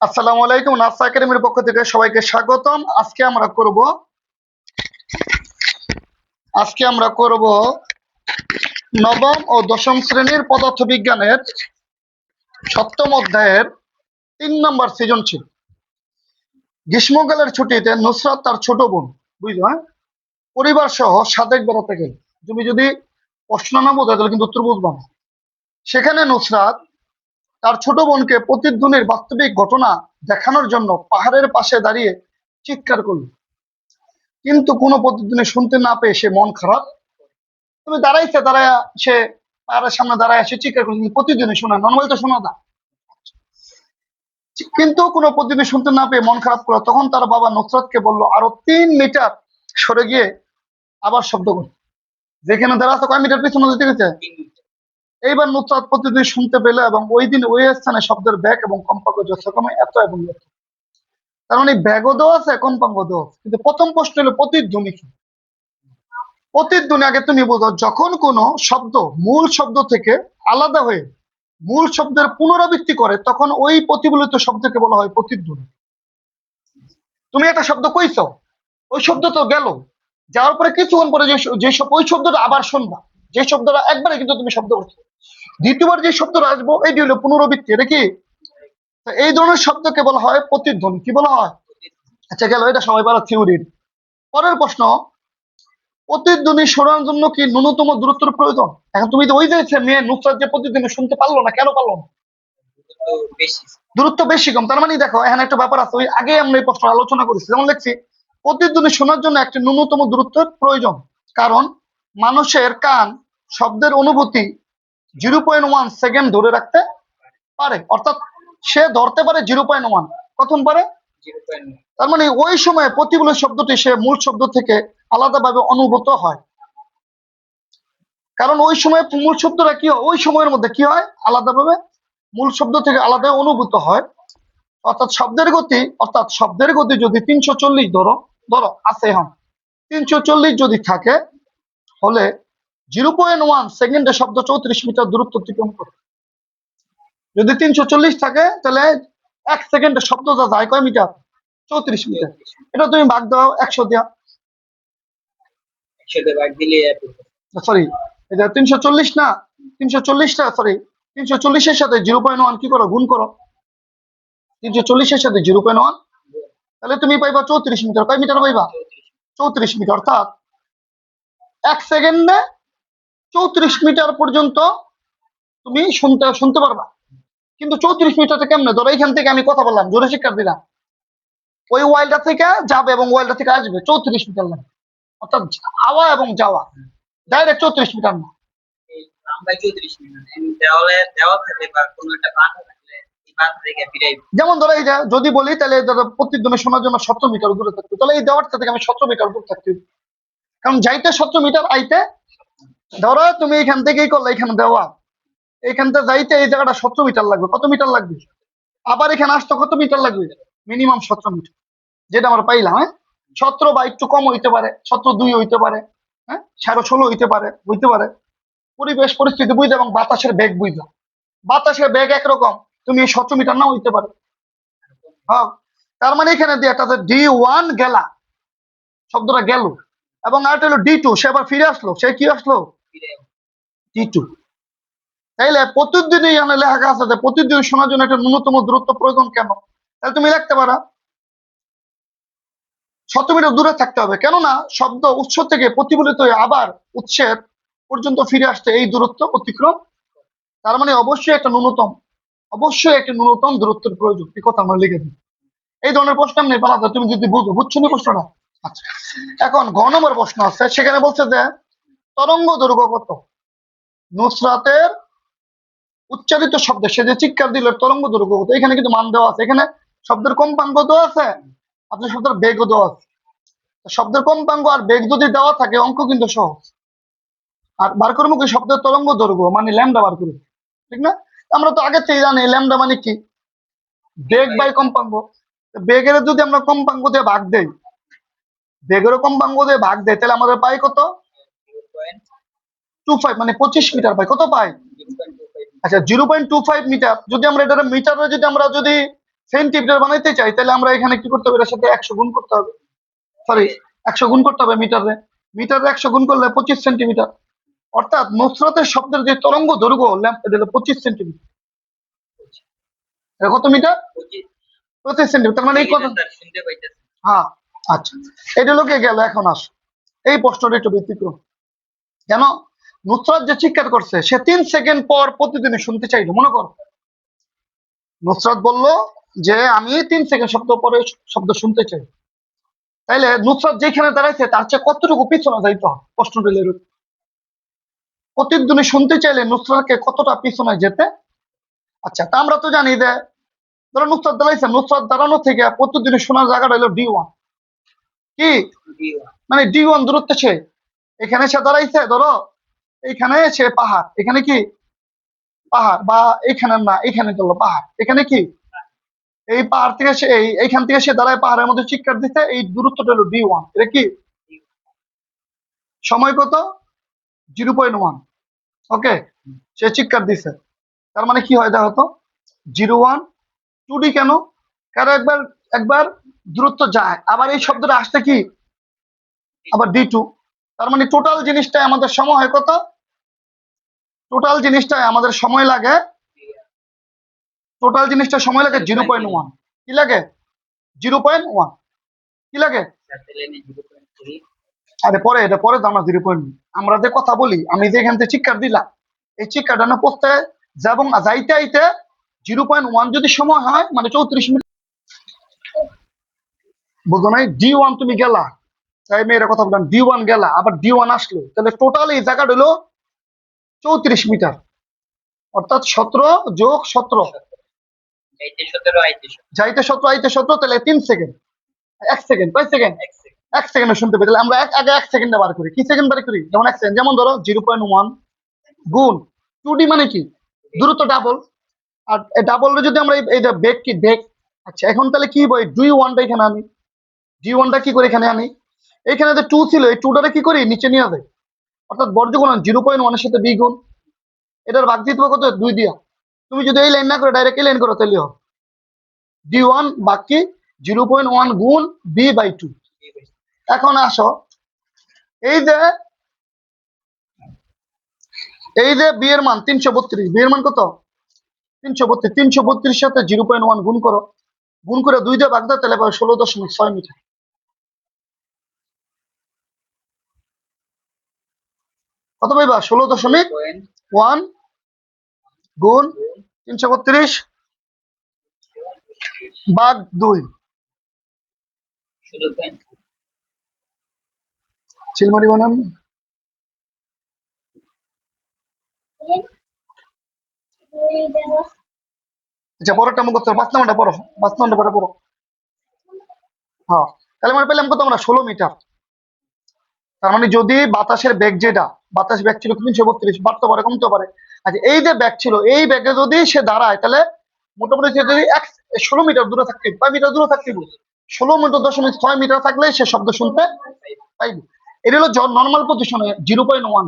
আসসালামু আলাইকুম নাসা একাডেমির পক্ষ থেকে সবাইকে স্বাগতম। আজকে আমরা করব, আজকে আমরা করব নবম ও দশম শ্রেণির পদার্থবিজ্ঞানের সপ্তম অধ্যায়ের তিন নম্বর সৃজনশীল। গ্রীষ্মকালের ছুটিতে নুসরাত তার ছোট বোন, বুঝলো? হ্যাঁ পরিবার সহ সাদেক বেড়াতে গেল। তুমি যদি প্রশ্ন না বোঝো তাহলে কিন্তু উত্তর বুঝবা না। সেখানে নুসরাত তার ছোট বোনকে প্রতিধ্বনির বাস্তবিক ঘটনা দেখানোর জন্য পাহাড়ের পাশে দাঁড়িয়ে চিৎকার করল। কিন্তু কোনো প্রতিধ্বনি শুনতে না পেয়ে সে মন খারাপ। তুমি দাঁড়াইছে দাঁড়ায় সে পাহাড়ের সামনে দাঁড়ায় সে চিৎকার করছে কিন্তু প্রতিধ্বনি শোনা নর্মালি তো শোনা না। কিন্তু কোনো প্রতিধ্বনি শুনতে না পেয়ে মন খারাপ করল। তখন তার বাবা নুসরাতকে বলল, আরও তিন মিটার সরে গিয়ে আবার শব্দ করল যেখানে দাঁড়াতে কয় মিটার পিছনে দিতে গেছে? এইবার নুসরাত প্রতিদিন শুনতে পেল এবং ওই দিন ওই স্থানে শব্দের ব্যাগ এবং কম্পাঙ্ক যথাক্রমে এত এবং এত। তার মানে ব্যাগও দেওয়া আছে কম্পাঙ্ক দেওয়া আছে। কিন্তু প্রথম প্রশ্ন হলো, প্রতিধ্বনি কি? প্রতিধ্বনি আগে তুমি বোঝো যখন কোনো শব্দ, মূল শব্দ থেকে আলাদা হয়ে মূল শব্দের পুনরাবৃত্তি করে, তখন ওই প্রতিফলিত শব্দকে বলা হয় প্রতিধ্বনি। তুমি একটা শব্দ কইছ, ওই শব্দ তো গেল। যাওয়ার পরে কিছুক্ষণ পরে যে ওই শব্দটা আবার শুনবা। যে শব্দটা একবারে কিন্তু তুমি শব্দ করছ। দ্বিতীয়বার যে শব্দটা আসব, এটি হলো পুনরাবৃত্তি, এটা কি? এই ধরনের শব্দকে বলা হয়? প্রতিধ্বনি, কি বলা হয়? আচ্ছা গেল, এটা সবাই বলা থিওরির। পরের প্রশ্ন, প্রতিধ্বনি শোনার জন্য কি ন্যূনতম দূরত্বের প্রয়োজন? এখন তুমি তো ওই যে মেয়ে নুসরাত যে প্রতিধ্বনি শুনতে পারল না, কেন পারল না? দূরত্ব বেশি কম, তার মানে দেখো, এখানে একটা ব্যাপার আছে, ওই আগে আমরা এই প্রশ্ন আলোচনা করেছি, যেমন দেখছি, প্রতিধ্বনি শোনার জন্য একটি ন্যূনতম দূরত্বের প্রয়োজন, কারণ মানুষের কান শব্দের অনুভূতি জিরো পয়েন্ট ওয়ান সেকেন্ড ধরে রাখতে পারে। অর্থাৎ সে ধরতে পারে জিরো পয়েন্ট ওয়ান। কখন পারে? তার মানে ওই সময় প্রতিকূল শব্দটি সে মূল শব্দ থেকে আলাদাভাবে অনুভূত হয়। কারণ ওই সময় মূল শব্দটা কি হয়? ওই সময়ের মধ্যে কি হয়? আলাদাভাবে মূল শব্দ থেকে আলাদা অনুভূত হয়। অর্থাৎ শব্দের গতি, অর্থাৎ শব্দের গতি যদি তিনশো চল্লিশ ধরো ধরো, আছে এখন। তিনশো চল্লিশ যদি থাকে, হলে জিরো পয়েন্ট ওয়ান সেকেন্ডে শব্দ চৌত্রিশ মিটার দূরত্ব অতিক্রম করে যদি তিনশো চল্লিশ থাকে তাহলে এক সেকেন্ডে শব্দটা যায় কয় মিটার? চৌত্রিশ মিটার। এটা তুমি ভাগ দাও একশো দেওয়া সরি এটা তিনশো চল্লিশ না তিনশো চল্লিশটা সরি তিনশো চল্লিশের সাথে জিরো পয়েন্ট ওয়ান কি করো? গুণ করো। তিনশো চল্লিশের সাথে জিরো পয়েন্ট ওয়ান তাহলে তুমি পাইবা চৌত্রিশ মিটার। কয় মিটার পাইবা? চৌত্রিশ মিটার অর্থাৎ এক সেকেন্ডে চৌত্রিশ মিটার পর্যন্ত তুমি শুনতে শুনতে পারবা। কিন্তু চৌত্রিশ মিটারটা কেমনে? ধরো এইখান থেকে আমি কথা বললাম জোরে শিক্ষা দিলাম। ওই ওয়াইলটা থেকে যাবে এবং ওয়াইলটা থেকে আসবে চৌত্রিশ মিটার লাগে। অর্থাৎ আওয়া এবং যাওয়া। ডাইরেক্ট চৌত্রিশ মিটার না। থেকে যেমন ধরো এই যে যদি বলি তাহলে প্রতিদিনে শোনার জন্য সতেরো মিটার দূরে থাকতে তাহলে এই দেওয়ারটা থেকে আমি সতেরো মিটার দূর থাকতে কারণ যাইতে সতেরো মিটার আইতে ধরো তুমি এখান থেকেই করলে, এখানে দেওয়া। এখান থেকে যাইতে এই জায়গাটা সতেরো মিটার লাগবে। কত মিটার লাগবে? আবার এখানে আসতে কত মিটার লাগবে? মিনিমাম সতেরো মিটার। যেটা আমরা পাইলাম হ্যাঁ? সতেরো বা একটু কম হইতে পারে, সতেরো দুই হইতে পারে হ্যাঁ? সাড়ে ষোলো হইতে পারে হইতে পারে। পরিবেশ, পরিস্থিতি বুঝতে এবং বাতাসের বেগ বুঝলা বাতাসের বেগ একরকম, তুমি সতেরো মিটার না হইতে পারে। হ্যাঁ? তার মানে এখানে দিয়ে একটা ডি ওয়ান গেলা, শব্দটা গেল। এবং আরেকটা হলো ডি টু সে আবার ফিরে আসলো। সে কি আসলো? ফিরে ডি টু তাইলে লেখা আছে প্রতিদিন শোনার জন্য একটা ন্যূনতম দূরত্ব প্রয়োজন কেন? তাহলে তুমি লিখতে শত মিটার দূরে থাকতে হবে। কেননা শব্দ উৎস থেকে প্রতিফলিত হয়ে আবার উৎসের পর্যন্ত ফিরে আসতে এই দূরত্ব অতিক্রম তার মানে অবশ্যই একটা ন্যূনতম, অবশ্যই একটা ন্যূনতম দূরত্বের প্রয়োজন। এই কথা আমরা লিখে দিই। এই ধরনের প্রশ্ন আমি তুমি যদি বুঝো, বুঝছ না প্রশ্নটা? আচ্ছা। এখন ঘ নম্বর প্রশ্ন আছে। সেখানে বলছে যে তরঙ্গ দৈর্ঘ্য কত? নুসরাতের উচ্চারিত শব্দ। সে যে চিৎকার দিল তরঙ্গ দৈর্ঘ্য কত? এখানে কিন্তু মান দেওয়া আছে। এখানে শব্দের কম্পাঙ্ক দেওয়া আছে আপনার শব্দের বেগও দেওয়া আছে। শব্দের কম্পাঙ্ক আর বেগ যদি দেওয়া থাকে, অঙ্ক কিন্তু সহজ। আর বার করব কি শব্দের তরঙ্গ দৈর্ঘ্য মানে ল্যামডা বার করি। ঠিক না? আমরা তো আগে থেকে জানি, ল্যামডা মানে কি? বেগ বাই কম্পাঙ্ক। বেগের যদি আমরা কম্পাঙ্ক দিয়ে ভাগ দেই, বেগেরও কম্পাঙ্ক দিয়ে ভাগ দেই, তাহলে আমাদের পাই কত? টু ফাইভ মানে পঁচিশ মিটার পাই কত পাই আচ্ছা zero point two five metre যদি আমরা এটা মিটারে যদি আমরা যদি সেন্টিমিটার বানাইতে চাই, তাহলে আমরা এখানে কি করতে হবে? এর সাথে একশো গুণ করতে হবে। সরি একশো গুণ করতে হবে মিটারে মিটারে একশো গুণ করলে পঁচিশ সেন্টিমিটার অর্থাৎ নুসরতের শব্দের যে তরঙ্গ দৈর্ঘ্য ল্যাম্প এটা হলো পঁচিশ সেন্টিমিটার কত মিটার পঁচিশ সেন্টিমিটার মানে এই হ্যাঁ আচ্ছা। এটা লোকে গেল, এখন আস। এই প্রশ্নটা একটু ব্যতিক্রম। কেন? নুসরাত যে চিৎকার করছে সে তিন সেকেন্ড পর প্রতিদিনই শুনতে চাইলো মনে কর। নুসরাত বলল যে আমি তিন সেকেন্ড শব্দ পরে শব্দ শুনতে চাই। তাইলে নুসরাত যেখানে দাঁড়াইছে তার চেয়ে কতটুকু পিছনে যাইতে হবে? প্রশ্নটা হলো এরকম। শুনতে চাইলে নুসরাতকে কতটা পিছনে যেতে? আচ্ছা তা আমরা তো জানি যে ধরো নুসরাত দাঁড়াইছে নুসরাত দাঁড়ানো থেকে প্রতিদিনই শোনার জায়গাটা হলো ডি ওয়ান। কি? মানে ডি ওয়ান দূরত্ব সে। এখানে সে দাঁড়াইছে ধরো এইখানে সে পাহাড়, এখানে কি? পাহাড়, বা এখানে না, এখানে চলো পাহাড়। এখানে কি? এই পাহাড় থেকে সে, এই, এইখান থেকে সে দাঁড়ায় পাহাড়ের মধ্যে চিৎকার দিচ্ছে এই দূরত্বটা হলো ডি ওয়ান এটা কি? সময় কত? জিরো পয়েন্ট ওয়ান ওকে সে চিৎকার দিছে। তার মানে কি হয় দেখো তো? জিরো ওয়ান টু ডি কেন? কারণ একবার একবার দূরত্ব যায়। আবার এই শব্দটা আসতে কি? আবার ডি টু তার মানে টোটাল জিনিসটাই আমাদের সময় হয় কত? টোটাল জিনিসটাই আমাদের সময় লাগে টোটাল জিনিসটা সময় লাগে জিরো পয়েন্ট ওয়ান কি লাগে? জিরো পয়েন্ট ওয়ান কি লাগে? আরে পরে এটা পরে তো আমরা জিরো পয়েন্ট আমরা যে কথা বলি আমি যে এখান থেকে চিৎকার দিলাম এই চিৎকারটা না পড়তে এবং যাইতে আইতে জিরো পয়েন্ট ওয়ান যদি সময় হয় মানে চৌত্রিশ মিনিট বুঝো নাই? ডি ওয়ান তুমি গেলা। তাই আমি কথা বললাম ডি ওয়ান গেলা আবার ডি ওয়ান আসলো। তাহলে টোটাল এই জায়গাটা হলো চৌত্রিশ মিটার। অর্থাৎ সতেরো যোগ সতেরো। যাইতে সতেরো আইতে সতেরো। তাহলে তিন সেকেন্ড এক সেকেন্ড কয় সেকেন্ড এক সেকেন্ড শুনতে পাই তাহলে আমরা এক আগে এক সেকেন্ডে বার করি। কি সেকেন্ড বার করি? যেমন এক সেকেন্ড যেমন ধরো জিরো পয়েন্ট ওয়ান গুণ টু ডি মানে কি? দূরত্ব ডাবল আর ডাবল যদি আমরা এই- এই যে বেগ কি বেগ আচ্ছা এখন তাহলে কি বই ডি ওয়ানটা এখানে আনি। ডি ওয়ানটা কি করে এখানে আনি? এখানে যে টু ছিল, এই টুটারে কি করি? নিচে নিয়ে যাই। অর্থাৎ বর্জ্য গুণ জিরো পয়েন্ট ওয়ানের সাথে বি গুণ এটার ভাগ দিতে হবে কত? দুই দিয়া। তুমি যদি এই লাইন না করে ডাইরেক্ট এই লাইন করো, তাহলে ডি ওয়ান বাকি জিরো পয়েন্ট ওয়ান গুণ বি বাই টু এখন আসো। এই যে এই যে বি এর মান তিনশো বত্রিশ। বি এর মান কত? তিনশো বত্রিশ। তিনশো বত্রিশ সাথে জিরো পয়েন্ট ওয়ান গুণ করো। গুণ করে দুই দিয়ে ভাগ দাও, তাহলে পাবে ষোলো দশমিক ছয় মিটার। কত পাইবা? ষোলো দশমিক ওয়ান গুণ তিনশো বত্রিশ ভাগ দুই। চিলমারি বানান। আচ্ছা পরেরটা মুখ করতে। পাঁচ নাম্বারটা পড়ো। পাঁচ নাম্বারটা পড়ো। হ্যাঁ। তাহলে মানে পেলাম কত আমরা? ষোলো মিটার। তার মানে যদি বাতাসের বেগ যেটা বাতাস ব্যাগ ছিল তিনশো বত্রিশ বাড়তে পারে কমতে পারে। আচ্ছা এই যে ব্যাগ ছিল এই ব্যাগে যদি সে দাঁড়ায় তাহলে মোটামুটি সে যদি এক ষোলো মিটার দূরে থাকতে কয় মিটার দূরে থাকতে ষোলো মিটার দশমিক ছয় মিটার থাকলে সে শব্দ শুনতে পাইবে। এটা হলো নর্মাল পজিশনে জিরো পয়েন্ট ওয়ান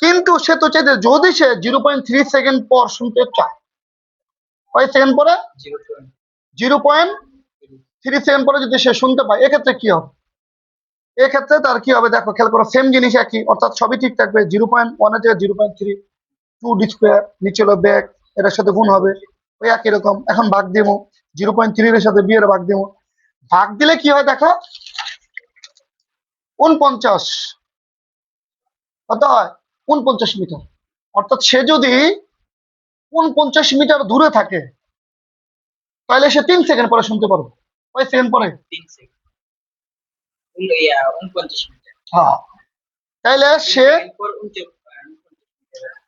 কিন্তু সে তো চাইছে যদি সে জিরো পয়েন্ট থ্রি সেকেন্ড পর শুনতে চায় কয় সেকেন্ড পরে? জিরো পয়েন্ট থ্রি সেকেন্ড পরে যদি সে শুনতে পায় এক্ষেত্রে কি হবে? এক্ষেত্রে তার কি হবে? দেখো, খেয়াল করো সেম জিনিস একই, অর্থাৎ সবই ঠিক থাকবে। জিরো পয়েন্ট ওয়ানের জায়গায় zero point three two D নিচে হলো ব্যাগ এটার সাথে গুণ হবে। ওই একই রকম। এখন ভাগ দিব জিরো পয়েন্ট থ্রি এর সাথে বি এর ভাগ দিব ভাগ দিলে কি হয় দেখো? উনপঞ্চাশ। কত হয়? উনপঞ্চাশ মিটার। অর্থাৎ সে যদি উনপঞ্চাশ মিটার দূরে থাকে, তাহলে সে তিন সেকেন্ড পরে শুনতে পারবে। কয় সেকেন্ড পরে? তিন সেকেন্ড ইয়া উনপঞ্চাশ মিটার হ্যাঁ তাইলে সে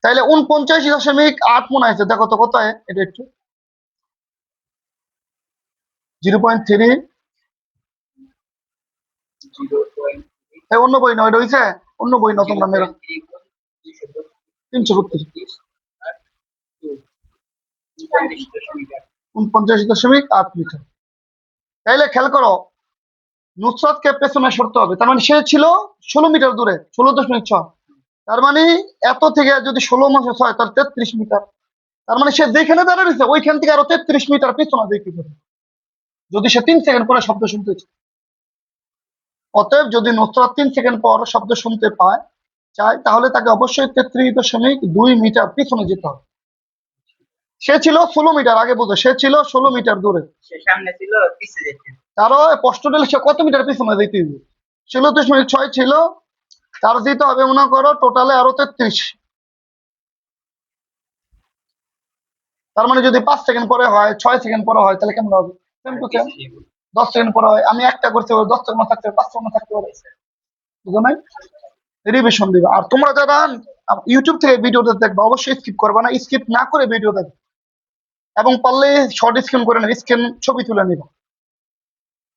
তাইলে উনপঞ্চাশ দশমিক আট মনে আছে। দেখো তো কত হয়? এটা একটু। Zero point three. অন্য বই না ওইটা হয়েছে অন্য বই না তোমরা মেরো তিনশো বত্রিশ উনপঞ্চাশ দশমিক আট মিটার। তাইলে খেয়াল করো নুসরাতকে পেছনে সরতে হবে। তার মানে সে ছিল ষোলো মিটার দূরে, ষোলো দশমিক ছ তার মানে এত থেকে যদি ষোলো মাসে ছয়, তার তেত্রিশ মিটার। তার মানে সে যেখানে দাঁড়িয়ে রয়েছে ওইখান থেকে আরও তেত্রিশ মিটার পিছনে দেখতে পাবে যদি সে তিন সেকেন্ড পরে শব্দ শুনতে অতএব যদি নুসরাত তিন সেকেন্ড পর শব্দ শুনতে পায়, চায়, তাহলে তাকে অবশ্যই তেত্রিশ দশমিক দুই মিটার পিছনে যেতে হবে। সে ছিল ষোলো মিটার, আগে বুঝো, সে ছিল ষোলো মিটার দূরে। সে সামনে ছিল পিছিয়ে তারও স্পষ্ট দিলে সে কত মিটার পিছনে যেতে হবে? ষোলো দশমিক ছয় ছিল, তার দিতে হবে মনে করো টোটালে আরও তেত্রিশ। তার মানে যদি পাঁচ সেকেন্ড পরে হয়, ছয় সেকেন্ড পরে হয়, তাহলে কেমন হবে। দশ সেকেন্ড পরে হয়, আমি একটা করতে পারি দশ সেকেন্ড থাকতে পারে, পাঁচ সেকেন্ড থাকতে পারে। বুঝো নাই? রিভিশন দিবে। আর তোমরা যারা ইউটিউব থেকে ভিডিওটা দেখবে, অবশ্যই স্কিপ করবে না স্কিপ না করে ভিডিও দেখবে। এবং পারলে শর্ট স্ক্রিন করে নেবে স্ক্রিন ছবি তুলে নিবে।